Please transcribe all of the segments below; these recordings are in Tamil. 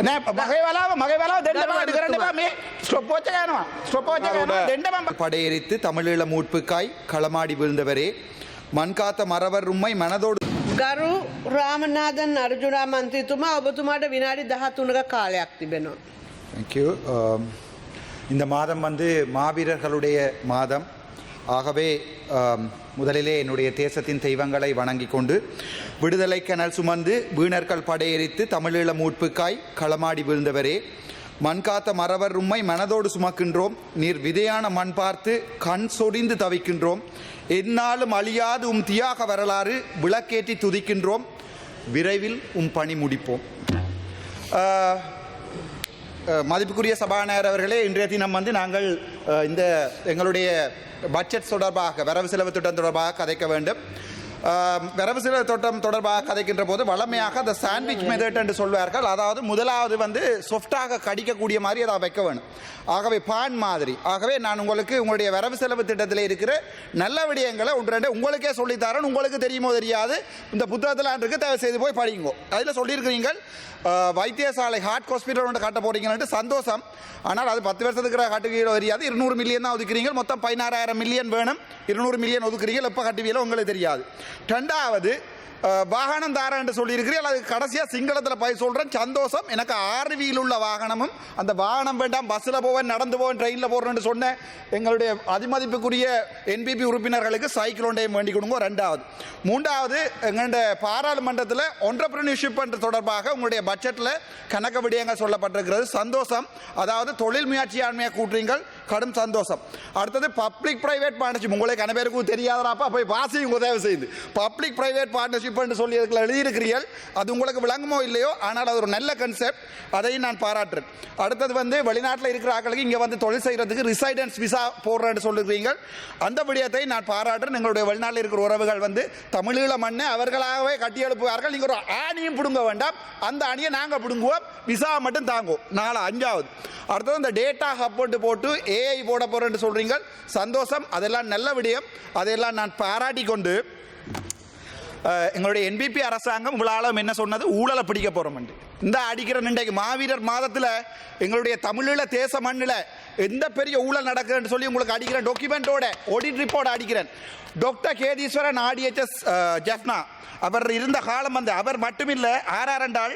නෑ මගේ වෙලාව මගේ වෙලාව දෙන්න බා අඩු කරන්න එපා මේ ස්ටොප් වොච් එක යනවා ස්ටොප් වොච් එක යනවා දෙන්න මම படையெரித்து தமிழீழ மூட்புக்காய் களமாடி வீழ்ந்தவரே மண்காத்த மறவர் உம்மை மனதோடு ගරු රාමනාදන් අර්ජුනා මන්ත්‍රීතුමා ඔබතුමාට විනාඩි දහතුනක කාලයක් තිබෙනවා. தேங்க்யூ Um, இந்த மாதம் வந்து மாவீரர்களுடைய மாதம் ஆகவே முதலிலே என்னுடைய தேசத்தின் தெய்வங்களை வணங்கி கொண்டு விடுதலை கனல் சுமந்து வீணர்கள் படையெறித்து தமிழீழ மூட்புக்காய் களமாடி வீழ்ந்தவரே மண்காத்த மறவர் உம்மை மனதோடு சுமக்கின்றோம். நீர் விதையான மண் பார்த்து கண் சொடிந்து தவிக்கின்றோம். எந்நாளும் அழியாது உம் தியாக வரலாறு விளக்கேற்றி துதிக்கின்றோம். விரைவில் உம் பணி முடிப்போம். மதிப்புக்குரிய சபாநாயகர் அவர்களே இன்றைய தினம் வந்து நாங்கள் இந்த எங்களுடைய பட்ஜெட் தொடர்பாக வரவு செலவு திட்டம் தொடர்பாக கதைக்க வேண்டும். அஹ், வரவு செலவு திட்டம் தொடர்பாக கதைக்கின்ற போது வளமையாக அந்த சாண்ட்விச் மெத்தட் என்று சொல்வார்கள். அதாவது முதலாவது வந்து சொஃப்டாக கடிக்கக்கூடிய மாதிரி அதை வைக்க வேணும். ஆகவே பான் மாதிரி. ஆகவே நான் உங்களுக்கு உங்களுடைய வரவு செலவு திட்டத்தில் இருக்கிற நல்ல விடயங்களை ஒன்று ரெண்டு உங்களுக்கே சொல்லித்தரேன். உங்களுக்கு தெரியுமோ தெரியாது. இந்த புத்தகத்தில் இருக்கு தயவு செய்து போய் படிங்கோ. அதில் சொல்லியிருக்கிறீங்கள் அஹ், வைத்தியசாலை ஹார்ட் ஹாஸ்பிட்டல் ஒன்று கட்ட போறீங்கன்னு சந்தோஷம். ஆனால் அது பத்து வருஷத்துக்கு கட்டுவீங்களோ தெரியாது. இருநூறு மில்லியன் தான் ஒதுக்குறீங்க. மொத்தம் பதினாறாயிரம் மில்லியன் வேணும். இருநூறு மில்லியன் ஒதுக்குறீங்க. எப்போ கட்டுவீங்களோ உங்களுக்கு தெரியாது. ரெண்டாவது வாகனம் தாரேன் என்று சொல்லியிருக்கிறீர்கள். அது கடைசியாக சிங்களத்தில் போய் சொல்கிறேன் சந்தோஷம். எனக்கு ஆர்வியில் உள்ள வாகனமும் அந்த வாகனம் வேண்டாம் பஸ்ஸில் போவேன் நடந்து போவேன் ட்ரெயினில் போகிறேன்னு சொன்னேன் எங்களுடைய அதிமதிப்புக்குரிய என்பிபி உறுப்பினர்களுக்கு சைக்கிள் ஒன்றையும் வேண்டிக் கொடுங்க ரெண்டாவது. மூன்றாவது எங்களுடைய பாராளுமன்றத்தில் ஒன்றப்ரனிஷிப் என்று தொடர்பாக உங்களுடைய பட்ஜெட்டில் கணக்கு விடயங்கள் சொல்லப்பட்டிருக்கிறது. சந்தோஷம். அதாவது தொழில் முயற்சியாண்மையை கூட்டுறீங்கள். கடும் சந்தோஷம். அடுத்தது பப்ளிக் பிரைவேட் பார்ட்னர்ஷிப் உங்களுக்கு அனைவருக்கும் பேருக்கு தெரியாதராப்பா போய் வாசியும் உதவி செய்து பப்ளிக் பிரைவேட் பார்ட்னர்ஷிப் என்று சொல்லி அதுக்குள்ள எழுதியிருக்கிறீர்கள். அது உங்களுக்கு விளங்குமோ இல்லையோ ஆனால் அது ஒரு நல்ல கன்செப்ட் அதையும் நான் பாராட்டுறேன். அடுத்தது வந்து வெளிநாட்டில் இருக்கிற ஆக்களுக்கு இங்கே வந்து தொழில் செய்கிறதுக்கு ரிசைடன்ஸ் விசா போடுறேன்னு சொல்லுகிறீங்க அந்த விடயத்தை நான் பாராட்டுறேன். எங்களுடைய வெளிநாட்டில் இருக்கிற உறவுகள் வந்து தமிழீழ மண்ணை அவர்களாகவே கட்டி எழுப்புவார்கள். நீங்கள் ஒரு ஆணியும் பிடுங்க வேண்டாம். அந்த அணியை நாங்கள் பிடுங்குவோம். விசா மட்டும் தாங்குவோம். நாலு அஞ்சாவது. அடுத்தது இந்த டேட்டா ஹப்போட்டு போட்டு ஏஐ போட போகிறேன்னு சொல்கிறீங்க சந்தோஷம். அதெல்லாம் நல்ல விடயம். அதையெல்லாம் நான் பாராட்டி கொண்டு எங்களுடைய என்பிபி அரசாங்கம் உங்களாலும் என்ன சொன்னது? ஊழலை பிடிக்க போகிறோம் இந்த அடிக்கிற இன்றைக்கு மாவீரர் மாதத்தில் எங்களுடைய தமிழீழ தேச மண்ணில் எந்த பெரிய ஊழல் நடக்குதுன்னு சொல்லி உங்களுக்கு அடிக்கிறேன் டாக்குமெண்ட்டோட ஆடிட் ரிப்போர்ட் அடிக்கிறேன். டாக்டர் கேதீஸ்வரன் ஆடிஎச்எஸ் ஜெஃப்னா அவர் இருந்த காலம் வந்து அவர் மட்டுமில்லை ஆர்ஆர் என்றால்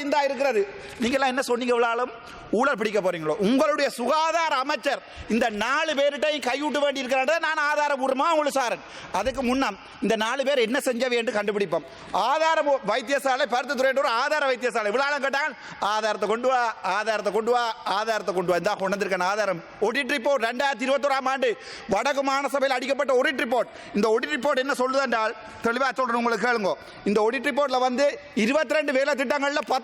இந்த இருக்கிறது. நீங்களாம் என்ன சொன்னீங்க இவ்வளோ ஊழல் பிடிக்க போறீங்களோ? உங்களுடைய சுகாதார அமைச்சர் இந்த நாலு பேர்கிட்டையும் கைவிட்டு வேண்டி நான் ஆதாரபூர்வமாக உங்களுக்கு சாரன். அதுக்கு முன்னம் இந்த நாலு பேர் என்ன செஞ்சவை என்று கண்டுபிடிப்போம். ஆதார வைத்தியசாலை பருத்தத்துறை ஒரு ஆதார வைத்தியசாலை. இவ்வளவு கேட்டால் ஆதாரத்தை கொண்டு வா ஆதாரத்தை கொண்டு வா ஆதாரத்தை கொண்டு வா. இந்தா கொண்டு வந்திருக்கேன் ஆதாரம். ஒடிட் ரிப்போர்ட் ரெண்டாயிரத்தி இருபத்தோராம் ஆண்டு வடக்கு மாநசபையில் அடிக்கப்பட்ட ஒடிட் ரிப்போர்ட் இந்த ஒடிட் ரிப்போர்ட் என்ன சொல்லுது என்றால் தெளிவாக சொல்கிறேன் உங்களுக்கு கேளுங்க. இந்த ஒடிட் ரிப்போர்ட்டில் வந்து இருபத்தி ரெண்டு வேலை திட்டங்களில் பத்து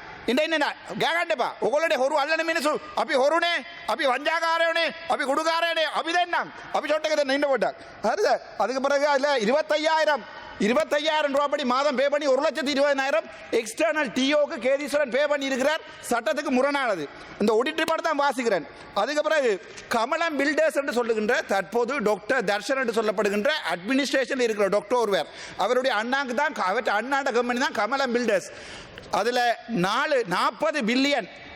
ඉඳන්න ගෑගන්න එපා. ඔයගොල්ලෝනේ හොරු අල්ලන මිනිස්සු. අපි හොරුනේ, අපි වංජාකාරයෝනේ, අපි කුඩුකාරයනේ, අපි දෙන්නම්. අපි ෂොට් එක දෙන්න ඉන්න පොඩ්ඩක්. හරිද? අදක පරගාලා 25000 இருபத்தையாயிரம் ரூபாய் படி மாதம் பே பண்ணி ஒரு லட்சத்தி இருபதாயிரம் எக்ஸ்டர்னல் டிஓக்கு கேதீஸ்வரன் பே பண்ணி இருக்கிறார் சட்டத்துக்கு முரணானது. இந்த ஒடிட்டு ரிப்போர்ட் தான் வாசிக்கிறேன். அதுக்கு பிறகு கமலம் பில்டர்ஸ் என்று சொல்லுகின்ற தற்போது டாக்டர் தர்ஷன் என்று சொல்லப்படுகின்ற அட்மினிஸ்ட்ரேஷனில் இருக்கிற டாக்டர் ஒருவர். அவருடைய அண்ணாக்கு தான் அவற்றை அண்ணாண்ட கம்பெனி தான் கமலம் பில்டர்ஸ் அதில் நாலு நாற்பது billion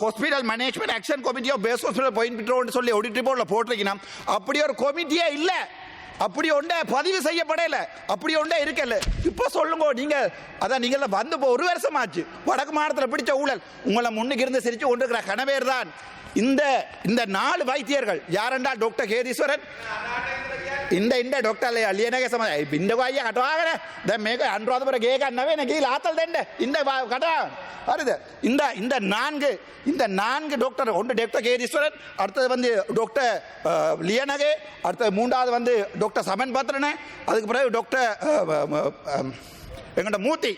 hospital management action committee of base hospital point சொல்லி ஆடிட் ரிப்போர்ட்ல போட்டிருக்கணும். அப்படி ஒரு கமிட்டியே இல்லை. அப்படி ஒன்றே பதிவு செய்யப்படல. அப்படி ஒன்றே இருக்கல. இப்போ சொல்லுங்க நீங்க அதான் நீங்க வந்து ஒரு வருஷம் ஆச்சு வடக்கு மாநிலத்தில் பிடிச்ச ஊழல். உங்களை முன்னுக்கு இருந்து சிரிச்சு கொண்டிருக்கிற கணவேர் தான் இந்த இந்த நாலு வைத்தியர்கள் யாரென்றால் டாக்டர் கேதீஸ்வரன்? ඉන්ද ඉන්ඩ ඩොක්ටල්ල අලියනගේ සම පින්ඩවාය කටවාගෙන ද මේක අන්රෝධපර ගේ කන්නවේ නැකි ලාතල් දෙන්න ඉන්න කටා හරිද இந்த இந்த நான்கு இந்த நான்கு டாக்டர் ஒன்று டாக்டர் கேதீஸ்வரன் அடுத்தது வந்து டாக்டர் அஹ், லியனகே அடுத்தது மூன்றாவது வந்து டாக்டர் சமன் பத்ரனே அதுக்கு பிறகு டாக்டர் எங்கள்ட மூர்த்தி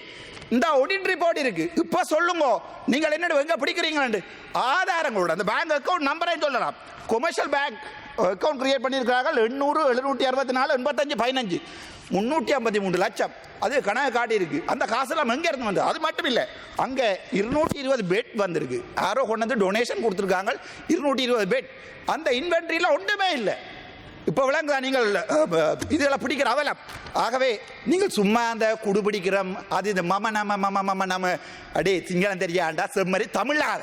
இந்த ஒடிட் ரிப்போர்ட் இருக்கு இப்ப சொல்லுங்க நீங்கள் என்ன எங்க பிடிக்கிறீங்களாண்டு ஆதாரங்களோட அந்த பேங்க் அக்கௌண்ட் நம்பரை சொல்லலாம் கொமர்ஷியல் பேங்க் அக்கௌண்ட் கிரியேட் பண்ணியிருக்கிறார்கள். எண்ணூறு எழுநூற்றி அறுபத்தி நாலு எண்பத்தஞ்சு பதினஞ்சு. முந்நூற்றி ஐம்பத்தி மூணு லட்சம். அது கணக்கு காட்டியிருக்கு. அந்த காசெல்லாம் எங்கே இருந்து வந்து அது மட்டும் இல்லை. அங்கே இருநூற்றி இருபது பெட் வந்திருக்கு. யாரோ கொண்டு வந்து டொனேஷன் கொடுத்துருக்காங்க. இருநூற்றி இருபது பெட் அந்த இன்வென்ட்ரியில் ஒன்றுமே இல்லை. இப்போ விளங்குதா நீங்கள் இதெல்லாம் பிடிக்கிற அவலம். ஆகவே நீங்கள் சும்மா அந்த குடுபிடிக்கிறோம். அது இது மம நம மம மம நம அடே சிங்களம் தெரியாண்டா செம்மறி தமிழாத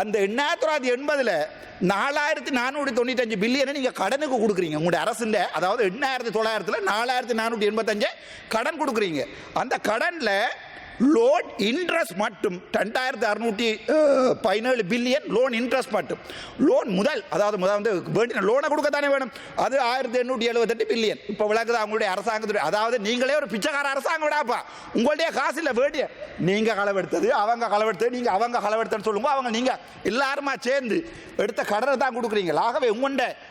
அந்த எண்ணாயிரத்தி தொள்ளாயிரத்தி எண்பதில் நாலாயிரத்தி நானூற்றி தொண்ணூத்தஞ்சு பில்லியனை நீங்கள் கடனுக்கு கொடுக்குறீங்க. உங்களுடைய அரசுல அதாவது எண்ணாயிரத்தி தொள்ளாயிரத்தில் நாலாயிரத்தி நானூற்றி எண்பத்தஞ்சு கடன் கொடுக்குறீங்க. அந்த கடனில் லோன் இன்ட்ரெஸ்ட் மட்டும். ரெண்டாயிரத்தி அறுநூற்றி பதினேழு பில்லியன் லோன் இன்ட்ரெஸ்ட் மட்டும். லோன் முதல் அதாவது முதல் வந்து வேண்டிய லோனை கொடுக்க தானே வேணும். அது ஆயிரத்தி எண்ணூற்றி எழுபத்தெட்டு பில்லியன் இப்போ விளக்குது அவங்களுடைய அரசாங்கத்துடைய அதாவது நீங்களே ஒரு பிச்சைக்கார அரசாங்கம் விடாப்பா. உங்களுடைய காசு இல்லை வேண்டிய நீங்கள் களவெடுத்தது அவங்க களவெடுத்தது நீங்கள் அவங்க களவெடுத்தன்னு சொல்லுங்க அவங்க நீங்கள் எல்லாருமா சேர்ந்து எடுத்த கடனை தான் கொடுக்குறீங்க. ஆகவே உங்களுடைய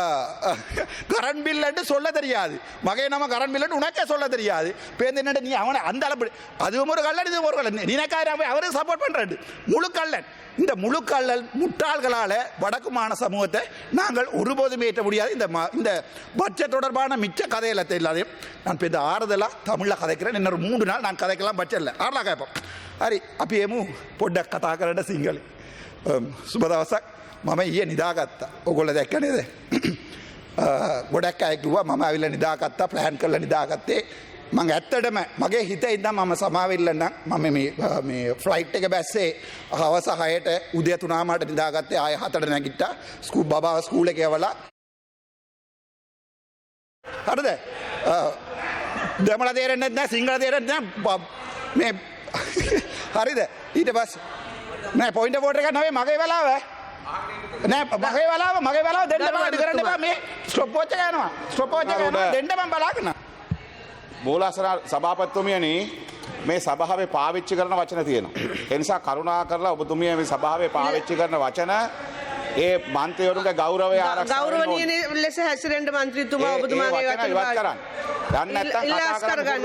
கரண்ட் பில்லுன்னு சொல்ல தெரியாது. மகை நம்ம கரண்ட் பில்லுன்னு உனக்கே சொல்ல தெரியாது. பேருந்து என்னட்டு நீ அவனை அந்த அளவு அதுவும் ஒரு கல்லன் இது ஒரு கல்லன் நினைக்காரு அவரும் சப்போர்ட் பண்ணுறது முழுக்கள்ளன் இந்த முழு கல்லல் முட்டாள்களால் வடக்கு மாண சமூகத்தை நாங்கள் ஒருபோதும் ஏற்ற முடியாது. இந்த இந்த பட்ஜெட் தொடர்பான மிச்ச கதையில தெரியலாது நான் இப்போ இந்த ஆறுதலாக தமிழில் கதைக்கிறேன். இன்னொரு மூன்று நாள் நான் கதைக்கலாம் பட்ஜெட்டில் ஆறலாம் கேட்போம். அரி அப்பயேமும் பொட்ட கதாக்கரண்ட சிங்கள் சுபதாசா මම ඊය නිදාගත්තා. ඔගොල්ල දැක්ක නේද? ගොඩක් අයකිවා මම ඇවිල්ල නිදාගත්තා ප්ලෑන් කරල නිදාගත්තේ. මං ඇත්තටම මගේ හිත ඉදම් මම සමාවිල්ලන්න මම මේ ෆ්ලයිට් එක බැස්සේ හවස හයට උදය තුනාමට නිදාගත්තේ ආය හතට නැගිට්ට. ස්කූ බාව ස්කූල කියවලා හරිද? දෙමල තේරෙන්නෙත් නෑ සිංහල තේරෙත් නෑ. බ- මේ හරිද? ඊට පස් නෑ පොයින්ට පෝට එක නවේ මගේ වෙලාව. නෑ මගේ වෙලාව මගේ වෙලාව දෙන්න අඩි කරන්න එපා මේ ස්ටොප්පෝච්ච යනවා ස්ටොපෝච්ච අරුණ. දෙන්න මම බලාගන්න මූලසන සභාපත්තුමියනි මේ සභාවේ පාවිච්චි කරන වචන තියෙනවා. එනිසා කරුණා කරලා ඔබතුමිය මේ සභාවේ පාවිච්චි කරන වචන ඒ මන්ත්‍රවරුන්ගේ ගෞරවය ආරක්ෂා. ගෞරවනීය ලෙස හැසිරෙන්ට මන්ත්‍රීතුමා ඒ- ඒ ඔබතුමාගේ වචන ඉවත් කරන්න. යන්න නැත්තම් කතා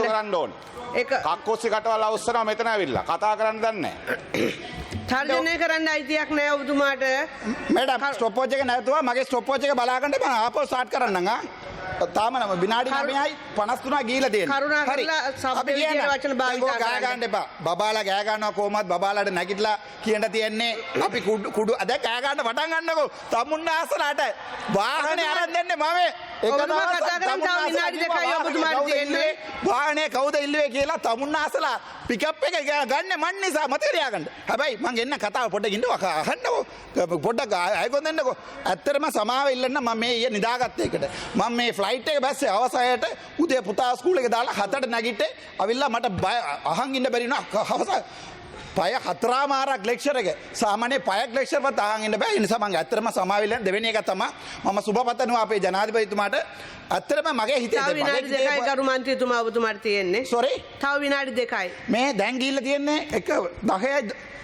කරන්න ඕන. ඒක කක්කොස්සි කටවල් අවස්සනවා මෙතන ඇවිල්ලා. කතා කරන්න දන්නේ නැහැ. තර්ජනය කරන්න අයිතියක් නෑ ඔබතුමාට මඩ ස්ටොපෝච්චක නැතුවා මගේ ස්ටොපෝච්චක බලාගන්නට ආපෝ සාට් කරන්නවා තාම නම විනාඩි 9යි 53 ගිහිලා තියෙනවා. කරුණා කරලා සබ්බ විදියට වචන භාවිතා කරන්න. ගෑ ගන්න එපා. බබාලා ගෑ ගන්නවා කොහොමවත් බබාලාට නැගිටලා කියන්න තියන්නේ අපි කුඩු අද ගෑ ගන්න පටන් ගන්නකෝ. තමුන්න ආසනට වාහනේ අරන් දෙන්නේ මම. එක තමයි කතා කරන් තව විනාඩි දෙකයි ඔබතුමාට තියෙන්නේ. වාහනේ කවුද ඉල්ලුවේ කියලා තමුන්න ආසලා පිකප් එක ගන්න මන් නිසා මතක තියාගන්න. හැබැයි මං එන්න කතාව පොඩ්ඩක් ඉන්නකො අහන්නකො. පොඩ්ඩක් අයකොන් දෙන්නකො. ඇත්තටම සමාව ඉල්ලන්න මම මේ ඊයේ නිදාගත්ත එකට. මම මේ ෆ්ලයිට් එක බැස්සේ අවසයට උදේ පුතා ස්කූල එක දාලා හතට නැගිට අවිල්ලා මට බය අහන් ඉන්න බැරින හවස පය හතරාමාරක් ලෙක්ෂර එක. සාමාන්‍ය පයක් ලෙක්ෂරව තාහන් ඉන්න බෑ. ඒ නිසා මම ඇත්තටම සමාවිලෙන් දෙවෙනි එක තමයි මම සුබපතනවා අපේ ජනාධිපතිතුමාට. ඇත්තටම මගේ හිතේ තව විනාඩි දෙකයි ගරු මන්ත්‍රීතුමා ඔබතුමාට තියෙන්නේ. සෝරි තව විනාඩි දෙකයි. මේ දැන් ගිහිල්ලා තියෙන්නේ එක 10යි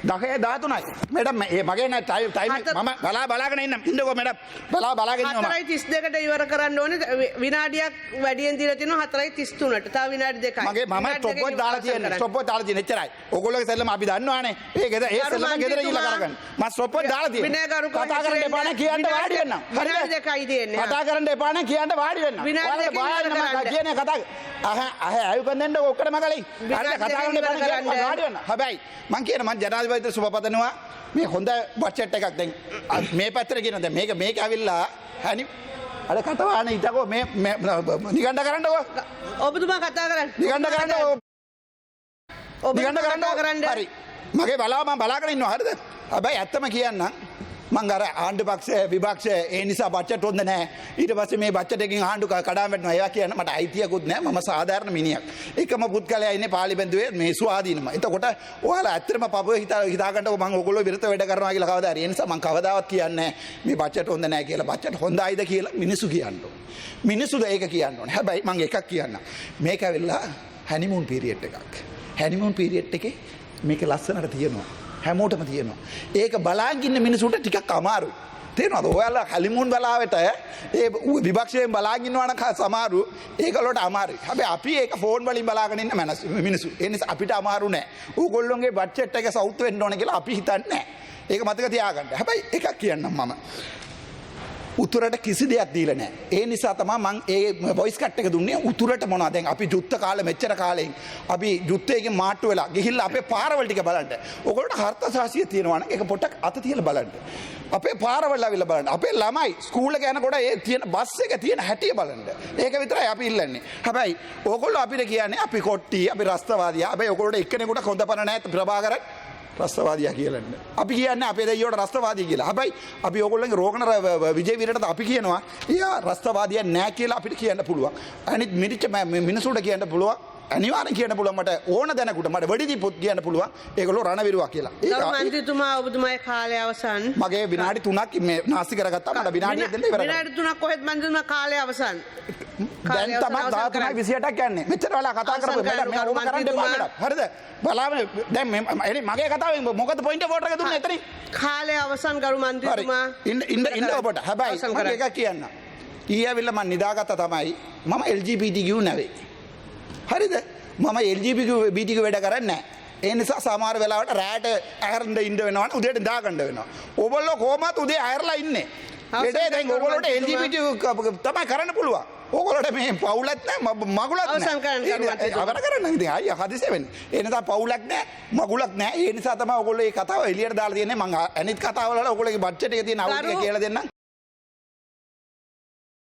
10යි 13යි මැඩම් මේ මගේ නෑ ටයිම් ටයිම් මම බලා බලාගෙන ඉන්නම්. ඉන්නකෝ මැඩම් බලා බලාගෙන ඉන්නවා 4:32ට ඉවර කරන්න ඕනේ. විනාඩියක් වැඩියෙන් දීලා තිනවා 4:33ට තව විනාඩි දෙකයි. මගේ මම ස්ටොප් එක දාලා තියෙනවා ස්ටොප් එක දාලා තියෙන එච්චරයි. ඕගොල්ලෝගේ සෙල්ලම අපි දන්නවානේ. ඒ ගෙද ඒ සෙල්ලම ගෙදර ගිහලා මන්ත්‍රීතුමා, කරගන්න. මම ස්ටොප්පෝ දාලා තියෙන විනයගරුකව කතා කරන්න එපා නේ කියන්න වාඩි වෙන්න. විනාඩි දෙකයි තියෙන්නේ. කතා කරන්න එපා නේ කියන්න වාඩි වෙන්න. ඔයාලට නම කරන්න. කියන්නේ කතා අහ අහ අයුකන් දෙන්න? ඔක්කොටම කලින් හරිද? කතා කරන්න එපා නේ කියන්න. කරන්න. වාඩි වෙන්න. හැබැයි මං කියන මං ජනාධිපතිට සුබපතනවා. මේ හොඳ බච්චට් එකක් දැන්. මේ පැත්තට කියන දැන් මේක මේක ඇවිල්ලා හැනි අර කටවාන ඉතකෝ මේ නිගණ්ඩ කරන්නකෝ ඔබතුමා කතා කරන්න. නිගණ්ඩ කරන්නකෝ නිගණ්ඩ කතා කරන්න හරි. මගේ බලාව මම බලාගෙන ඉන්නවා. හරිද? හැබැයි ඇත්තම කියන්න මං අර ආණ්ඩු පක්ෂ විපක්ෂ ඒ නිසා බච්චට හොඳ නෑ. ඊට පස්සේ මේ බච්චට එකකින් ආණ්ඩු කඩාම් වැටෙනවා. ඒවා කියන්න මට අයිතියකුත් නෑ. මම සාධාරණ මිනිහෙක්. එකම පුද්ගලයා ඉන්නේ පාර්ලිමේන්තුවේ මේ ස්වාධීනම. එතකොට ඔයාලා ඇත්තටම පපුව හිතා හිතාගන්න මම ඕගොල්ලෝ විරුද්ධ වැඩ කරනවා කියලා කවදා හරි. ඒ නිසා මං කවදාවත් කියන්නේ මේ බච්චට හොඳ නෑ කියලා. බච්චට හොඳයිද කියලා මිනිස්සු කියන්න ඕනේ. මිනිස්සුද ඒක කියන්න ඕනේ. හැබැයි මං එකක් කියන්න මේක ඇවිල්ලා හැනිමුන් පීරියට් එකක් හැනිමුන් පීරියට් එකේ මේක ලස්සනට තියෙනවා. හැමෝටම තියෙනවා. ඒක බලාගින්න මිනිසුට ටිකක් අමාරු තේනවද ඔයාලා හැලිමුන් බලාවට ඒ විභක්ෂයෙන් බලාගින්නවන සමාරු ඒකලොට අමාරු හැබැ අපි ඒක ෆෝන් වලින් බලාගෙනන්න මැනස් මිනිසු එනිස අපිට අමාරු නෑ. ඌගොල්ලොන්ගේ බච්චට් එක සෞත්ව වෙන්න ඕන කියලා අපි හිතන්නේ ඒක මතක තියාගන්න. හැබැයි එකක් කියන්නම් මම. උතුරට කිසි දෙයක් දීල නෑ ඒ නිසා තම මං ඒ බොයිස් කට් එක දුන්නේ උතුරට මොනා දැන් අපි ජුත්ත කාල මෙච්චර කාලෙන් අපි ජුත්තයකින් මාට්ටු වෙලා ගිහිල්ල අපේ පාරවල්ටික බලන්ට ඔකොට හර්ත ශාසිය තියෙනවන එක පොටක් අත තියල බලන්ට අපේ පාරවල්ල විල බලන්න. අපේ ළමයි ස්කූල ගැනකොට ඒ තියෙන බස් එක තියෙන හැටිය බලන්ට ඒක විතරයි අපි ඉල්ලන්නේ. හැබැයි ඕකොල්ල අපිට කියන්නේ අපි කොට්ටි අපි රස්තවාදය. අප ඔකොට එක්කනෙකුට හොඳ පන නෑත ප්‍රභාකර රස්තවාදයා කියලන්න අපි කියන්න අපේ දෙයෝට රස්තවාදී කියලා. හැබයි අපි ඔගොල්ලගේ රෝගණ විජයවිරට අපි කියනවා ඒ රස්තවාදය නෑ කියලා අපිට කියන්න පුළුවන්. අනිත් මිරිච්ච මිනිසුට කියන්න පුළුවන් අනිවාර කියන පුළුවන්ට ඕන දැනකුට මට වඩිදි පොත් කියන්න පුළුවන්. ඒකලො රණවිරුවක් කියලා. ගරු ඒ මන්ත්‍රීතුමා ඔබතුමායි කාලය අවසන්. මගේ විනාඩි තුනක් මේ නාස්ති කරගත්තා. මට විනාඩිය දෙන්න ඉවර කරන්න. විනාඩි තුනක් කොහෙත් මන්ත්‍රීතුමා කාලය අවසන් දැන් තමයි ධාතුමයි විසියටක් කියන්නේ මෙච්චර වෙලා කතා කරපු මැඩම් මේ ඕම කරන්න එපා. මැඩම් හරිද? බලාගෙන දැන් මේ මගේ කතාවෙන් මොකද පොයින්ට් වෝට් එක දුන්නේ එතනින්? කාලය අවසන් ගරු මන්ත්‍රීතුමා. ඉන්න ඉන්න ඉන්න ඔබට. හැබැයි මම. එකක් කියන්න ඊයවිල්ල මන් නිදාගත්ත තමයි මම LGPTQ නැවේ. හරිද? මම බිටික වැඩ කරන්න ඒ නිසා සමාර වෙලාවට රෑට ඇරන්ඩ ඉන්ඩ වෙනවන උදයට දාගණඩ වෙනවා. ඔබල්ල කෝමත් උදේ අයරලා ඉන්න. ලෙඩේ දැන් ඔගොලොට එල්ජිපිටි තමයි කරන්න පුළුවන්. ඕගොලට මේ පවුලත් නෑ මගුලත් අවසන් කරන්න අවර කරන්න ඉතින් අයියා හදිසිය වෙන්නේ. ඒ නිසා පවුලක් නෑ මගුලක් නෑ. ඒ නිසා තමයි ඔයගොල්ලෝ මේ කතාව එළියට දාලා තියන්නේ. මං අනිත් කතාවල ඔයගොල්ලෝගේ බජට් එකේ තියෙන අවුල කියලා දෙන්නම්.